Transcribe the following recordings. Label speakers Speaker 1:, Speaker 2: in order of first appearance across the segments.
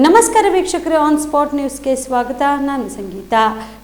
Speaker 1: ನಮಸ್ಕಾರ ವೀಕ್ಷಕರೇ on spot ನ್ಯೂಸ್ಗೆ ಸ್ವಾಗತ. ನಾನು ಸಂಗೀತ.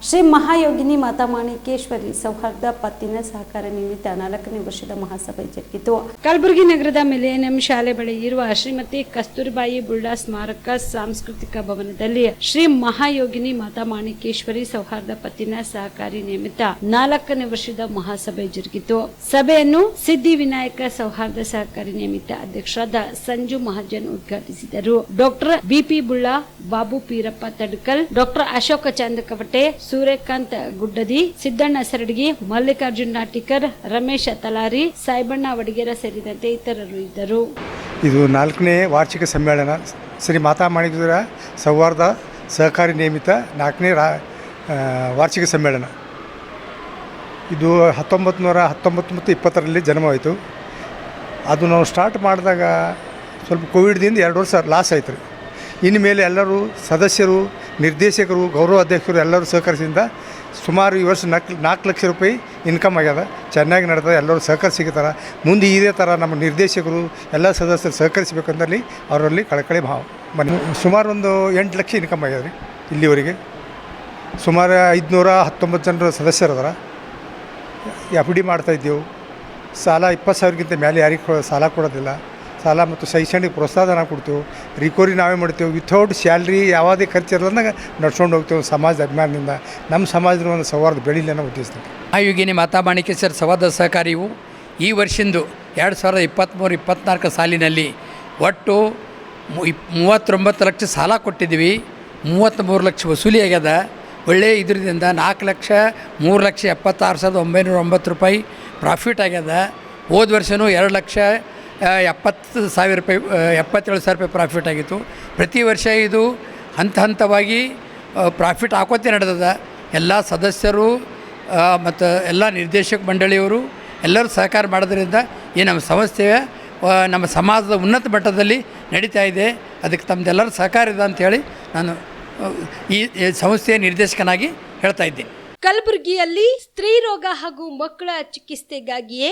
Speaker 1: ಶ್ರೀ ಮಹಾಯೋಗಿನಿ ಮಾತಾ ಮಾಣಿಕೇಶ್ವರಿ ಸೌಹಾರ್ದ ಪತ್ತಿನ ಸಹಕಾರ ನಿಮಿತ್ತ ನಾಲ್ಕನೇ ವರ್ಷದ ಮಹಾಸಭೆ ಜರುಗಿತು. ಕಲಬುರಗಿ ನಗರದ ಮಿಲೇನಿಯಂ ಶಾಲೆ ಬಳಿ ಇರುವ ಶ್ರೀಮತಿ ಕಸ್ತೂರಿಬಾಯಿ ಬುಳ್ಳಾ ಸ್ಮಾರಕ ಸಾಂಸ್ಕೃತಿಕ ಭವನದಲ್ಲಿ ಶ್ರೀ ಮಹಾಯೋಗಿನಿ ಮಾತಾ ಮಾಣಿಕೇಶ್ವರಿ ಸೌಹಾರ್ದ ಪತ್ತಿನ ಸಹಕಾರಿ ನಿಮಿತ್ತ ನಾಲ್ಕನೇ ವರ್ಷದ ಮಹಾಸಭೆ ಜರುಗಿತು. ಸಭೆಯನ್ನು ಸಿದ್ಧಿ ವಿನಾಯಕ ಸೌಹಾರ್ದ ಸಹಕಾರಿ ನಿಮಿತ್ತ ಅಧ್ಯಕ್ಷರಾದ ಸಂಜು ಮಹಾಜನ್ ಉದ್ಘಾಟಿಸಿದರು. Doctor B P Bulla Babu Peerappa Tadkal, doctor Ashoka Chandakavate, Suryakant Guddadi, Siddanna Saradagi, Mallikarjun Natikar, Ramesha Talari, Saibanna Wadagera ಸೇರಿದಂತೆ ಇತರರು ಇದ್ದರು.
Speaker 2: ಇದು ನಾಲ್ಕನೇ ವಾರ್ಷಿಕ ಸಮ್ಮೇಳನ. ಶ್ರೀ ಮಾತಾ ಮಾಣಿಕರ ಸೌಹಾರ್ದ, ಸಹಕಾರಿ ನಿಯಮಿತ ನಾಲ್ಕನೇ ರಾ ವಾರ್ಷಿಕ ಸಮ್ಮೇಳನ. ಇದು ಹತ್ತೊಂಬತ್ತು ನೂರ ಹತ್ತೊಂಬತ್ತು ಮತ್ತು ಇಪ್ಪತ್ತರಲ್ಲಿ ಜನ್ಮವಾಯಿತು. ಅದು ನಾವು ಸ್ಟಾರ್ಟ್ ಮಾಡಿದಾಗ ಸ್ವಲ್ಪ ಕೋವಿಡ್ದಿಂದ ಎರಡು ವರ್ಷ ಲಾಸ್ ಆಯ್ತು ರೀ. ಇನ್ನು ಮೇಲೆ ಎಲ್ಲರೂ ಸದಸ್ಯರು, ನಿರ್ದೇಶಕರು, ಗೌರವ ಅಧ್ಯಕ್ಷರು ಎಲ್ಲರೂ ಸಹಕರಿಸಿದ ಸುಮಾರು ಈ ವರ್ಷ ನಾಲ್ಕು ನಾಲ್ಕು ಲಕ್ಷ ರೂಪಾಯಿ ಇನ್ಕಮ್ ಆಗ್ಯದ. ಚೆನ್ನಾಗಿ ನಡೆದ, ಎಲ್ಲರೂ ಸಹಕರಿಸಿರ್ತಾರೆ ಮುಂದೆ ಇದೇ ಥರ ನಮ್ಮ ನಿರ್ದೇಶಕರು, ಎಲ್ಲ ಸದಸ್ಯರು ಸಹಕರಿಸಬೇಕಂದಲ್ಲಿ ಅವರಲ್ಲಿ ಕಳಕಳಿ ಭಾವ. ಮನೆ ಸುಮಾರು ಒಂದು ಎಂಟು ಲಕ್ಷ ಇನ್ಕಮ್ ಆಗ್ಯದ ರೀ ಇಲ್ಲಿವರೆಗೆ. ಸುಮಾರು ಐದುನೂರ ಹತ್ತೊಂಬತ್ತು ಜನರು ಸದಸ್ಯರದಾರ ಎಫ್ ಡಿ ಮಾಡ್ತಾಯಿದ್ದೆವು ಸಾಲ ಇಪ್ಪತ್ತು ಸಾವಿರಕ್ಕಿಂತ ಮೇಲೆ ಯಾರಿಗೆ ಸಾಲ ಕೊಡೋದಿಲ್ಲ. ಸಾಲ ಮತ್ತು ಶೈಕ್ಷಣಿಕ ಪ್ರೋತ್ಸಾಹನ ಕೊಡ್ತೇವೆ. ರಿಕವರಿ ನಾವೇ ಮಾಡ್ತೇವೆ. ವಿಥೌಟ್ ಸ್ಯಾಲ್ರಿ ಯಾವುದೇ ಖರ್ಚು ಇರಲಾರ್ದಂಗೆ ನಡ್ಸ್ಕೊಂಡು ಹೋಗ್ತೇವೆ ಸಮಾಜ ಅಭಿಮಾನದಿಂದ. ನಮ್ಮ ಸಮಾಜದ ಒಂದು ಸೌಹಾರ್ದ ಬೆಳೀಲಿ ಅನ್ನೋ ಉದ್ದೇಶದಿಂದ.
Speaker 3: ಆಯೋಗಿನಿ ಮಾತಾ ಮಾಣಿಕೇಶ್ವರ ಸೌಹಾರ್ದ ಸಹಕಾರಿಯು ಈ ವರ್ಷಂದು ಎರಡು ಸಾವಿರದ ಇಪ್ಪತ್ತ್ಮೂರು ಇಪ್ಪತ್ತ್ನಾಲ್ಕು ಸಾಲಿನಲ್ಲಿ ಒಟ್ಟು ಮೂವತ್ತೊಂಬತ್ತು ಲಕ್ಷ ಸಾಲ ಕೊಟ್ಟಿದ್ದೀವಿ. ಮೂವತ್ತ್ಮೂರು ಲಕ್ಷ ವಸೂಲಿ ಆಗ್ಯದ. ಒಳ್ಳೆಯ ಇದರಿಂದ ನಾಲ್ಕು ಲಕ್ಷ, ಮೂರು ಲಕ್ಷ ಎಪ್ಪತ್ತಾರು ಸಾವಿರದ ಒಂಬೈನೂರ ಒಂಬತ್ತು ರೂಪಾಯಿ ಪ್ರಾಫಿಟ್ ಆಗ್ಯದ. ಹೋದ ವರ್ಷವೂ ಎರಡು ಲಕ್ಷ ಎಪ್ಪತ್ತು ಸಾವಿರ ರೂಪಾಯಿ ಎಪ್ಪತ್ತೇಳು ಸಾವಿರ ರೂಪಾಯಿ ಪ್ರಾಫಿಟ್ ಆಗಿತ್ತು. ಪ್ರತಿ ವರ್ಷ ಇದು ಹಂತ ಹಂತವಾಗಿ ಪ್ರಾಫಿಟ್ ಹಾಕೋತೆ ನಡೆದದ. ಎಲ್ಲ ಸದಸ್ಯರು ಮತ್ತು ಎಲ್ಲ ನಿರ್ದೇಶಕ ಮಂಡಳಿಯವರು ಎಲ್ಲರೂ ಸಹಕಾರ ಮಾಡೋದ್ರಿಂದ ಈ ನಮ್ಮ ಸಂಸ್ಥೆಯ ನಮ್ಮ ಸಮಾಜದ ಉನ್ನತ ಮಟ್ಟದಲ್ಲಿ ನಡೀತಾ ಇದೆ. ಅದಕ್ಕೆ ತಮ್ಮದೆಲ್ಲರೂ ಸಹಕಾರ ಇದೆ ಅಂಥೇಳಿ ನಾನು ಈ ಸಂಸ್ಥೆಯ ನಿರ್ದೇಶಕನಾಗಿ ಹೇಳ್ತಾ ಇದ್ದೀನಿ.
Speaker 4: ಕಲಬುರಗಿಯಲ್ಲಿ ಸ್ತ್ರೀ ರೋಗ ಹಾಗೂ ಮಕ್ಕಳ ಚಿಕಿತ್ಸೆಗಾಗಿಯೇ